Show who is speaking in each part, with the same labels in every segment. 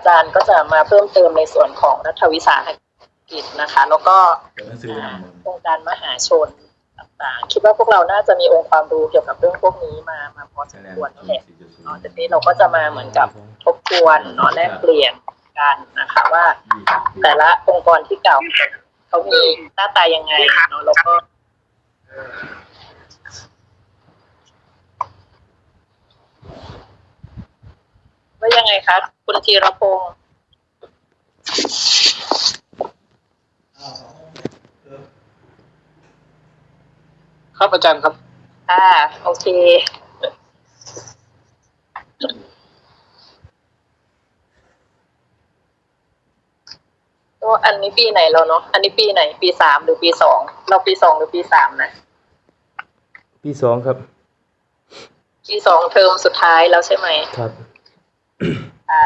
Speaker 1: อาจารย์ก็จะมาเพิ่มเติมในส่วนของรัฐวิสาหกิจนะคะ แล้วก็
Speaker 2: เดี๋ยวหนังสือไปนำหมด
Speaker 1: โครงการมหาชนต่างๆ คิดว่าพวกเราน่าจะมีองค์ความรู้เกี่ยวกับเรื่องพวกนี้มามาพอสมควรนั่นแหละเนาะแต่นี้เราก็จะมาเหมือนกับทบทวนเนาะแลกเปลี่ยนกันนะคะว่า แต่ละองค์กรที่เก่าเขามีหน้าตายังไงเนาะแล้วก็ ว่ายัง ไงคะคุณธีรพงศ์
Speaker 3: ครับอาจารย์ครับ
Speaker 1: อ่า โอเค ก็อันนี้ปีไหนแล้วเนาะ อันนี้ปีไหน ปีสามหรือปีสอง เราปีสองหรือปีสามนะ
Speaker 4: ปีสองครับ
Speaker 1: ปีสองเทอมสุดท้ายแล้วใช่ไหม
Speaker 4: ครับ
Speaker 1: อ่า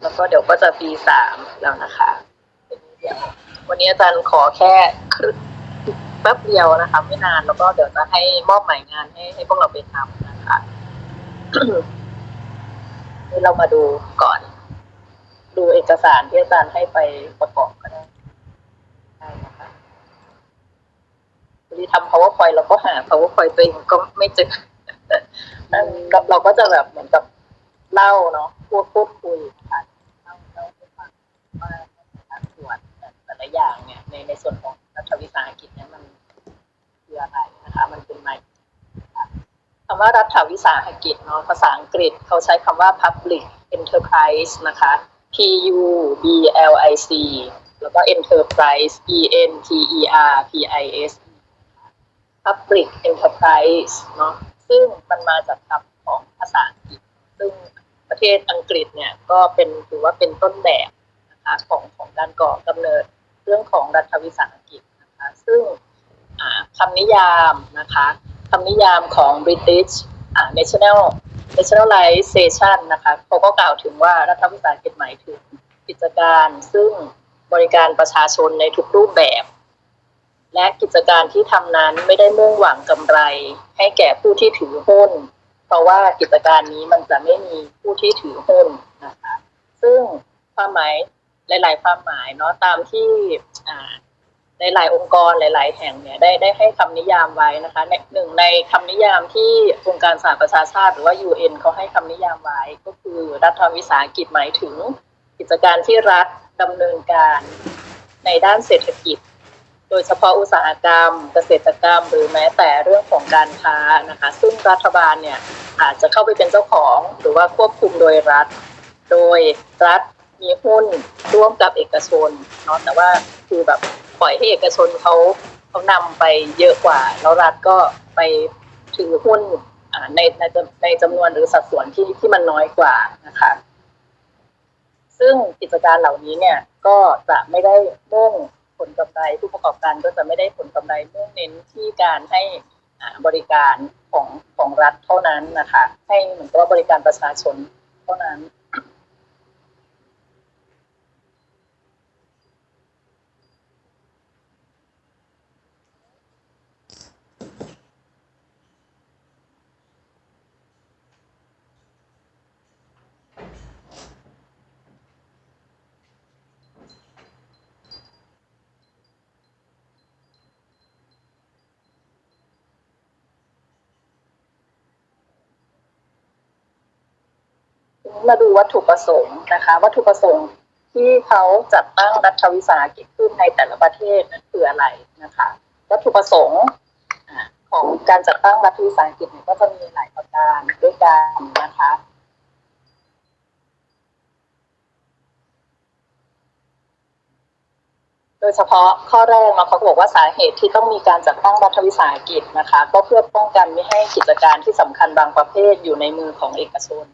Speaker 1: แล้วก็เดี๋ยวก็จะปีสามแล้วนะคะเดี๋ยววันนี้อาจารย์ขอแค่ครึ่งแป๊บเดียวนะคะ ไม่นานแล้วก็เดี๋ยวจะให้มอบหมายงานให้ให้พวกเราไปทำนะคะนี่เรามาดูก่อน ดูเอกสารที่อาจารย์ให้ไปประกอบก็ได้ด้นะคะวันนี้ทำ powerpoint เราก็หา powerpoint ตัวเองก็ไม่เจอเราก็จะแบบเหมือนกับ เล่าเนาะพูดพูดคุยนะคะเล่าเล่าให้ฟังว่าการตรวจแต่ละอย่างเนี่ยในในส่วนของรัฐวิสาหกิจเนี่ยมันคืออะไรนะคะ มันเป็นไงคำว่ารัฐวิสาหกิจเนาะภาษาอังกฤษเขาใช้คำว่า public enterprise นะคะ P U B L I C แล้วก็ enterprise E N T E R P I S public enterprise เนาะซึ่งมันมาจากคำของภาษาอังกฤษ ซึ่งประเทศอังกฤษเนี่ยก็เป็นถือว่าเป็นต้นแบบนะคะของของการก่อกำเนิดเรื่องของรัฐวิสาหกิจนะคะซึ่งอ่าคำนิยามนะคะคำนิยามของ British National Nationalization นะคะเขาก็กล่าวถึงว่ารัฐวิสาหกิจหมายถึงกิจการซึ่งบริการประชาชนในทุกรูปแบบ และกิจการที่ทำนั้นไม่ได้มุ่งหวังกำไร ให้แก่ผู้ที่ถือหุ้น เพราะว่ากิจการนี้มันจะไม่มีผู้ที่ถือหุ้นนะคะซึ่งความหมายหลาย ๆ ความหมายเนาะตามที่หลาย ๆ องค์กรหลาย ๆ แห่งเนี่ยได้ได้ให้คำนิยามไว้นะคะหนึ่งในคำนิยามที่องค์การสหประชาชาติ หรือว่า UN เขาให้คำนิยามไว้ ก็คือรัฐวิสาหกิจหมายถึงกิจการที่รัฐดำเนินการในด้านเศรษฐกิจ โดยเฉพาะอุตสาหกรรม เกษตรกรรม หรือแม้แต่เรื่องของการค้านะคะ ซึ่งรัฐบาลเนี่ยอาจจะเข้าไปเป็นเจ้าของหรือว่าควบคุมโดยรัฐ โดยรัฐมีหุ้นร่วมกับเอกชนเนาะแต่ว่าคือแบบปล่อยให้เอกชนเขาเขานำไปเยอะกว่า แล้วรัฐก็ไปถือหุ้นในในจำในจำนวนหรือสัดส่วนที่ที่มันน้อยกว่านะคะ ซึ่งกิจการเหล่านี้เนี่ยก็จะไม่ได้มุ่ง ผลกำไร ผู้ประกอบการก็จะไม่ได้ผลกำไรมุ่งเน้นที่การให้บริการของของรัฐเท่านั้นนะคะ ให้เหมือนกับว่าบริการประชาชนเท่านั้น มาดูวัตถุประสงค์นะคะ วัตถุประสงค์ที่เขาจัดตั้งรัฐวิสาหกิจขึ้นในแต่ละประเทศนั้นคืออะไรนะคะ วัตถุประสงค์ของการจัดตั้งรัฐวิสาหกิจเนี่ยก็จะมีหลายประการด้วยกันนะคะโดยเฉพาะข้อแรกเนาะเขาบอกว่าสาเหตุที่ต้องมีการจัดตั้งรัฐวิสาหกิจนะคะ ก็เพื่อป้องกันไม่ให้กิจการที่สำคัญบางประเภทอยู่ในมือของเอกชน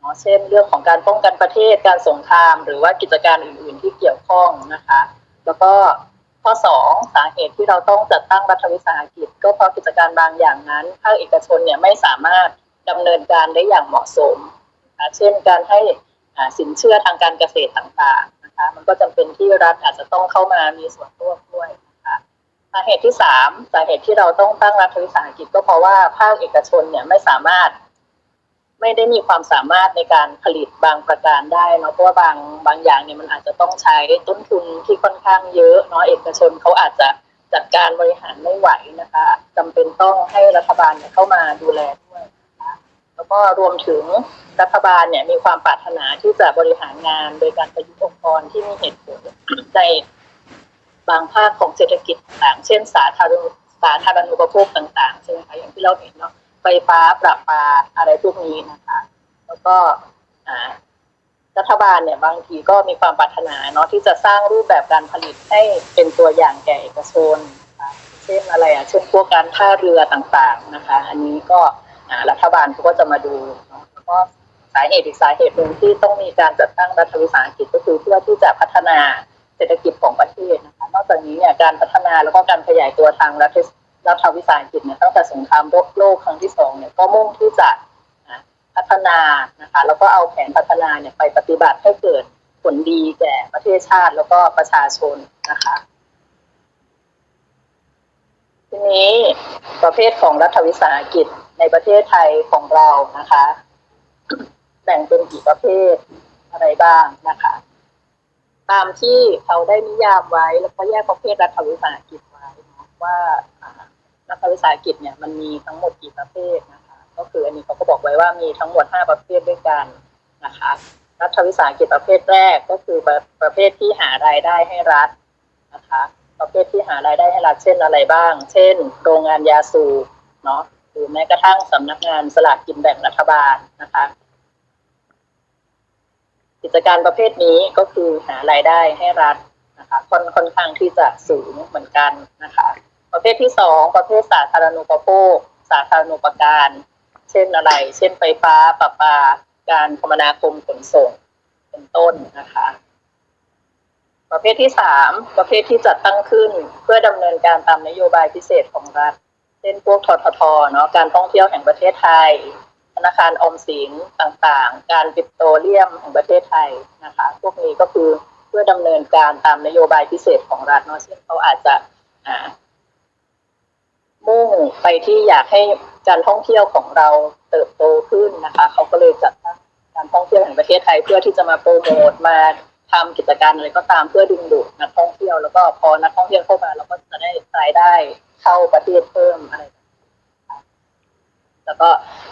Speaker 1: เนาะเช่น เรื่องของการป้องกันประเทศการสงคราม หรือว่ากิจการอื่น ๆ ที่เกี่ยวข้องนะคะ แล้วก็ข้อสองสาเหตุที่เราต้องจัดตั้งรัฐวิสาหกิจ ก็เพราะกิจการบางอย่างนั้นภาคเอกชนเนี่ยไม่สามารถดำเนินการได้อย่างเหมาะสมนะคะเช่นการให้สินเชื่อทางการเกษตรต่างๆนะคะมันก็จำเป็นที่รัฐอาจจะต้องเข้ามามีส่วนร่วมด้วยนะคะสาเหตุที่สามสาเหตุที่เราต้องตั้งรัฐวิสาหกิจ ก็เพราะว่าภาคเอกชนเนี่ยไม่สามารถ ไม่ได้มีความสามารถในการผลิตบางประการได้เนาะเพราะว่าบางบางอย่างเนี่ยมันอาจจะต้องใช้ต้นทุนที่ค่อนข้างเยอะเนาะเอกชนเขาอาจจะจัดการบริหารไม่ไหวนะคะจำเป็นต้องให้รัฐบาลเเข้ามาดูแลด้วยนะคะแล้วก็รวมถึงรัฐบาลเนี่ยมีความปรารถนาที่จะบริหารงานโดยการประยุกต์องค์กรที่มีเหตุผลในบางภาคของเศรษฐกิจต่างเช่น สาธารณสาธารณูปโภคต่างๆใช่ไหมคะอย่างที่เราเห็นเนาะ ไฟฟ้าประปาอะไรพวกนี้นะคะ แล้วก็รัฐบาลเนี่ยบางทีก็มีความปรารถนาเนาะที่จะสร้างรูปแบบการผลิตให้เป็นตัวอย่างแก่เอกชนเช่นอะไรอะเช่นพวกการท่าเรือต่างๆนะคะ อันนี้ก็รัฐบาลเขาก็จะมาดูแล้วก็สาเหตุอีกสาเหตุหนึ่งที่ต้องมีการจัดตั้งรัฐวิสาหกิจก็คือเพื่อที่จะพัฒนาเศรษฐกิจของประเทศนะคะนอกจากนี้เนี่ยการพัฒนาแล้วก็การขยายตัวทางรัฐ รัฐวิสาหกิจเนี่ยตั้งแต่สงครามโลกครั้งที่สองเนี่ยก็มุ่งที่จะพัฒนานะคะแล้วก็เอาแผนพัฒนาเนี่ยไปปฏิบัติให้เกิดผลดีแก่ประเทศชาติแล้วก็ประชาชนนะคะทีนี้ประเภทของรัฐวิสาหกิจในประเทศไทยของเรานะคะแบ่งเป็นกี่ประเภทอะไรบ้างนะคะ ตามที่เขาได้นิยามไว้แล้วก็แยกประเภทรัฐวิสาหกิจไว้เนาะว่าอ่า รัฐวิสาหกิจเนี่ยมันมีทั้งหมดกี่ประเภทนะคะก็คืออันนี้เขาก็บอกไว้ว่ามีทั้งหมดห้าประเภทด้วยกันนะคะรัฐวิสาหกิจประเภทแรกก็คือประประเภทที่หารายได้ให้รัฐนะคะประเภทที่หารายได้ให้รัฐเช่นอะไรบ้าง เช่น โรงงานยาสูบเนาะหรือแม้กระทั่งสำนักงานสลากกินแบ่งรัฐบาลนะคะกิจการประเภทนี้ก็คือหารายได้ให้รัฐนะคะค่อนค่อนข้างที่จะสูงเหมือนกันนะคะ ประเภทที่สองประเภทสาธารณูปโภค สาธารณูปการ เช่นอะไร เช่นไฟฟ้าประปา การคมนาคมขนส่ง เป็นต้นนะคะ ประเภทที่สามประเภทที่จัดตั้งขึ้นเพื่อดำเนินการตามนโยบายพิเศษของรัฐ เช่นพวกทททเนาะการท่องเที่ยวแห่งประเทศไทยธนาคารออมสินต่างๆ การปิโตรเลียมแห่งประเทศไทยนะคะ พวกนี้ก็คือเพื่อดำเนินการตามนโยบายพิเศษของรัฐเนาะเช่นเขาอาจจะอ่า มุ่งไปที่อยากให้การท่องเที่ยวของเราเติบโตขึ้นนะคะ เขาก็เลยจัดตั้งการท่องเที่ยวแห่งประเทศไทยเพื่อที่จะมาโปรโมทมาทำกิจการอะไรก็ตามเพื่อดึงดูดนักท่องเที่ยวแล้วก็พอนักท่องเที่ยวเข้ามาเราก็จะได้รายได้เข้าประเทศเพิ่มอะไรแบบนี้แล้วก็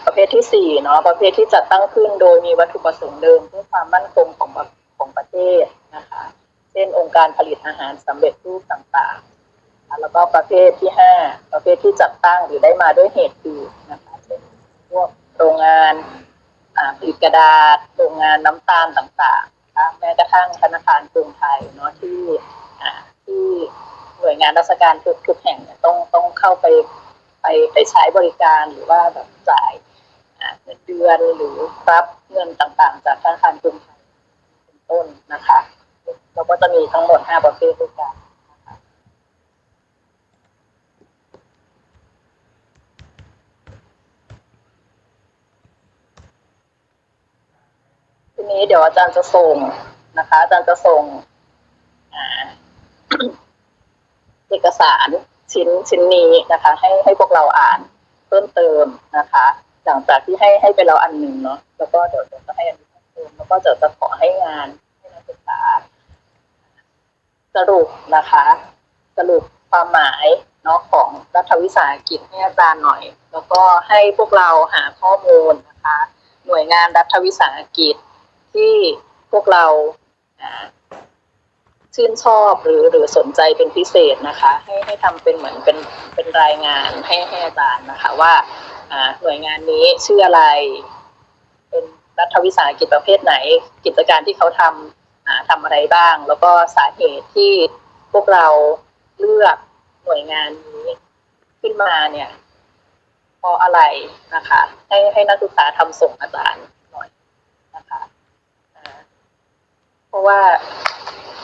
Speaker 1: ประเภทที่สี่เนาะประเภทที่จัดตั้งขึ้นโดยมีวัตถุประสงค์เดิมเพื่อความมั่นคงของของประเทศนะคะ เช่นองค์การผลิตอาหารสำเร็จรูปต่างๆ แล้วก็ประเภทที่ห้าประเภทที่จัดตั้งหรือได้มาด้วยเหตุอื่นนะคะเช่นพวกโรงงานอ่าผลิตกระดาษ โรงงานน้ำตาลต่างๆนะคะแม้กระทั่งธนาคารกรุงไทยเนาะที่อ่าที่หน่วยงานราชการทุกทุกแห่งเนี่ยต้องต้องเข้าไปไปไปใช้บริการหรือว่าแบบจ่ายเงินเดือนหรือรับเงินต่างๆ จากธนาคารกรุงไทยเป็นต้นนะคะเราก็จะมีทั้งหมดห้าประเภทด้วยกัน ทีนี้เดี๋ยวอาจารย์จะส่งนะคะ อาจารย์จะส่งเอกสารชิ้นชิ้นนี้นะคะ ให้ให้พวกเราอ่านเพิ่มเติมนะคะ หลังจากที่ให้ให้ไปแล้วอันหนึ่งเนาะแล้วก็เดี๋ยวเดี๋ยวจะให้อันนี้เพิ่มเติมแล้วก็จะจะขอให้งานให้นักศึกษา สรุปนะคะ สรุปความหมายเนาะของรัฐวิสาหกิจให้อาจารย์หน่อย แล้วก็ให้พวกเราหาข้อมูลนะคะ หน่วยงานรัฐวิสาหกิจ ที่พวกเราชื่นชอบหรือหรือสนใจเป็นพิเศษนะคะ ให้ให้ทำเป็นเหมือนเป็นเป็นรายงานให้ให้อาจารย์นะคะว่าหน่วยงานนี้ชื่ออะไร เป็นรัฐวิสาหกิจประเภทไหน กิจการที่เขาทำทำอะไรบ้าง แล้วก็สาเหตุที่พวกเราเลือกหน่วยงานนี้ขึ้นมาเนี่ยเพราะอะไรนะคะ ให้ให้นักศึกษาทำส่งอาจารย์หน่อยนะคะ เพราะว่า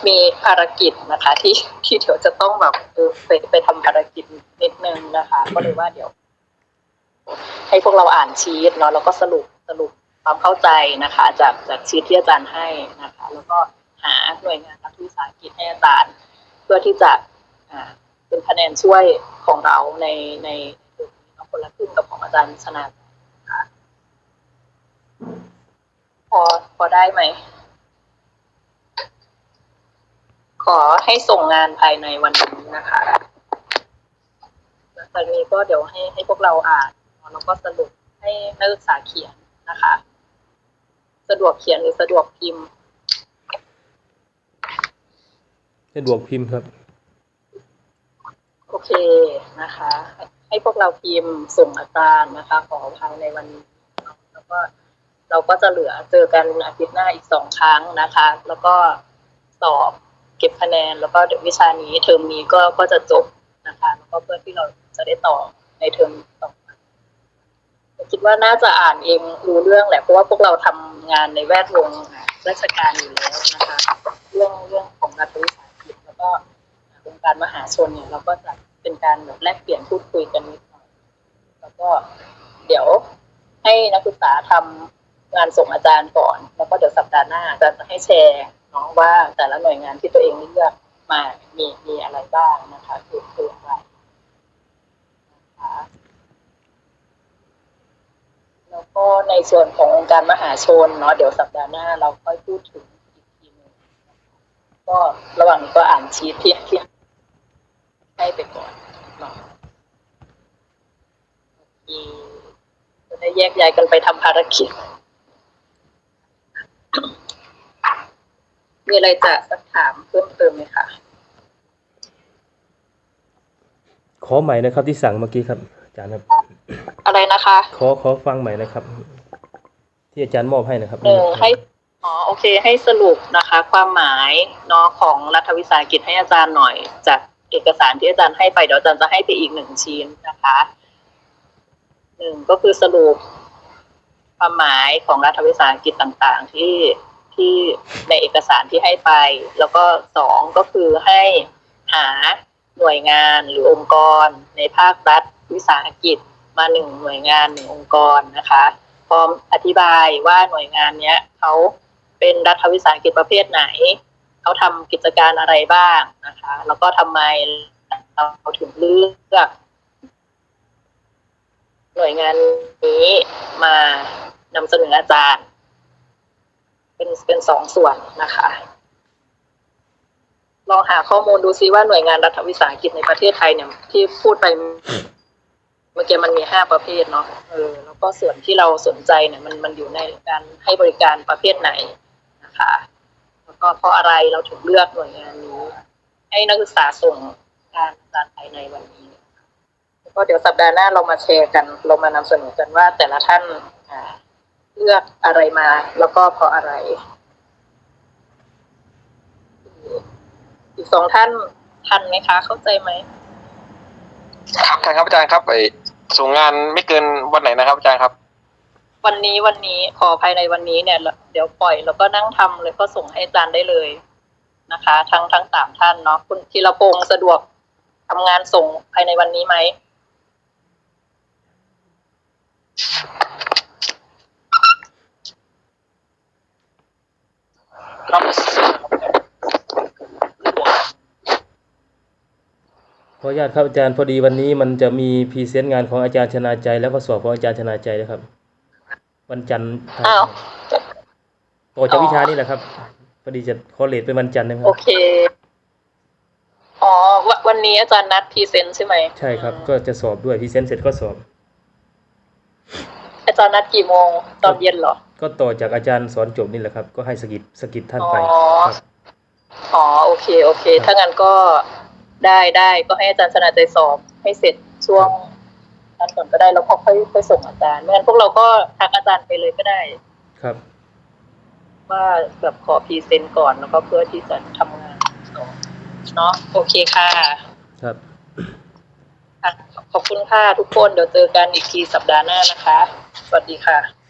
Speaker 1: มีภารกิจนะคะ ที่ที่เดี๋ยวจะต้องแบบเออไปไปทำภารกิจนิดนึงนะคะ ก็เลยว่าเดี๋ยว ให้พวกเราอ่านชีตเนาะแล้วก็สรุปสรุปความเข้าใจนะคะ จากจากชีตที่อาจารย์ให้นะคะ แล้วก็หาหน่วยงานรัฐวิสาหกิจให้อาจารย์ เพื่อที่จะอ่าเป็นคะแนนช่วยของเราในในในกลุ่มนี้เนาะคนละครึ่งกับของอาจารย์ชนะนะคะอพอได้ไหม ขอ ให้ส่งงานภายในวันนี้นะคะหลังจากนี้ก็เดี๋ยวให้ให้พวกเราอ่านแล้วก็สรุปให้นักศึกษาเขียนนะคะ สะดวกเขียนหรือสะดวกพิมพ์
Speaker 4: สะดวกพิมพ์ครับ
Speaker 1: โอเคนะคะ ให้ให้พวกเราพิมพ์ส่งอาจารย์นะคะ ขอภายในวันนี้เนาะแล้วก็เราก็จะเหลือเจอกันอาทิตย์หน้าอีกสองครั้งนะคะ แล้วก็สอบเก็บคะแนน แล้วก็เดี๋ยววิชานี้เทอมนี้ก็ก็จะจบนะคะแล้วก็เพื่อที่เราจะได้ต่อในเทอมต่อไปคิดว่าน่าจะอ่านเองรู้เรื่องแหละเพราะว่าพวกเราทำงานในแวดวงราชการอยู่แล้วนะคะเรื่องเรื่องของรัฐวิสาหกิจแล้วก็องค์การมหาชนเนี่ยเราก็จะเป็นการแบบแลกเปลี่ยนพูดคุยกันนิดหน่อยแล้วก็เดี๋ยวให้นักศึกษาทำงานส่งอาจารย์ก่อน แล้วก็เดี๋ยวสัปดาห์หน้าอาจารย์จะให้แชร์ เนาะว่าแต่ละหน่วยงานที่ตัวเองเลือกมามีมีอะไรบ้างนะคะคือคืออะไรนะคะแล้วก็ในส่วนขององค์การมหาชนเนาะเดี๋ยวสัปดาห์หน้าเราค่อยพูดถึงอีกทีนึงก็ระหว่างนี้ก็อ่านชีทที่ที่ให้ไปก่อนเนาะจะได้แยกย้ายกันไปทำภารกิจ มีอะไรจะสักถามเพิ่มเติมไหมคะ
Speaker 4: ขอใหม่นะครับที่สั่งเมื่อกี้ครับอาจารย์ครับ
Speaker 1: อะไรนะคะ
Speaker 4: ขอขอฟังใหม่นะครับ ที่อาจารย์มอบให้นะครับ
Speaker 1: หนึ่งให้อ๋อโอเค ให้สรุปนะคะ ความหมายเนาะของรัฐวิสาหกิจให้อาจารย์หน่อย จากเอกสารที่อาจารย์ให้ไปเดี๋ยวอาจารย์จะให้ไปอีกหนึ่งชิ้นนะคะหนึ่งก็คือสรุปความหมายของรัฐวิสาหกิจต่างๆ ที่ ที่ในเอกสารที่ให้ไป แล้วก็สองก็คือให้หาหน่วยงานหรือองค์กร ในภาครัฐวิสาหกิจมาหนึ่งหน่วยงานหนึ่งองค์กรนะคะพร้อมอธิบายว่าหน่วยงานเนี้ยเขาเป็นรัฐวิสาหกิจประเภทไหนเขาทำกิจการอะไรบ้างนะคะ แล้วก็ทำไมเราถึงเลือกหน่วยงานนี้มานำเสนออาจารย์ เป็นเป็นสองส่วนนะคะ ลองหาข้อมูลดูซิว่าหน่วยงานรัฐวิสาหกิจในประเทศไทยเนี่ย ที่พูดไปเมื่อกี้มันมีห้าประเภทเนาะเออแล้วก็ส่วนที่เราสนใจเนี่ย มันมันอยู่ในการให้บริการประเภทไหนนะคะ แล้วก็เพราะอะไรเราถึงเลือกหน่วยงานนี้ ให้นักศึกษาส่งการอาจารย์ภายในวันนี้แล้วก็เดี๋ยวสัปดาห์หน้าเรามาแชร์กัน เรามานำเสนอกันว่าแต่ละท่านอ่า เลือกอะไรมา แล้วก็เพราะอะไร อีกสองท่านทันไหมคะ เข้าใจไหม
Speaker 3: ท่านครับอาจารย์ครับไอส่งงานไม่เกินวันไหนนะครับอาจารย์ครับ
Speaker 1: วันนี้วันนี้ขอภายในวันนี้เนี่ย เดี๋ยวปล่อยแล้วก็นั่งทำเลยก็ส่งให้อาจารย์ได้เลยนะคะ ทั้งทั้งสามท่านเนาะคุณธีรพงศ์สะดวกทำงานส่งภายในวันนี้ไหม
Speaker 3: ครับ
Speaker 4: ขออนุญาตครับอาจารย์พอดีวันนี้มันจะมีพรีเซนต์งานของอาจารย์ชนาใจ แล้วก็สอบของอาจารย์ชนาใจนะครับ วันจันทร์
Speaker 1: อ้าว
Speaker 4: ต่อจากวิชานี่แหละครับพอดีจะคอเลทเป็นวันจันทร์นะครั
Speaker 1: โอบเคอ๋อวะวันนี้อาจารย์นัดพรีเซนต์ใช่ไหม
Speaker 4: ใช่ครับ ก็จะสอบด้วยพรีเซนต์เสร็จก็สอบ
Speaker 1: อาจารย์นัดกี่โมง ตอนเย็นเหรอ
Speaker 4: ก็ต่อจากอาจารย์สอนจบนี่แหละครับ ก็ให้สกิดสกิดท่านไป
Speaker 1: อ๋อ
Speaker 4: ครับ
Speaker 1: อ๋อโอเคโอเค ถ้างั้นก็ได้ได้ก็ให้อาจารย์ชนะใจสอบให้เสร็จช่วงนั้นก่อนก็ได้แล้วก็ค่อยค่อยส่งอาจารย์ไม่งั้นพวกเราก็ทักอาจารย์ไปเลยก็ได้
Speaker 4: ครับ
Speaker 1: ว่าแบบขอพรีเซนต์ก่อนแล้วก็เพื่อที่จะทำงานต่อเนาะโอเคค่ะ
Speaker 4: ครับ
Speaker 1: ค่ะขอบคุณค่ะทุกคนเดี๋ยวเจอกันอีกทีสัปดาห์หน้านะคะ สวัสดีค่ะ
Speaker 3: ครับ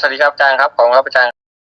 Speaker 3: สวัสดีครับอาจารย์ครับขอบคุณครับอาจารย์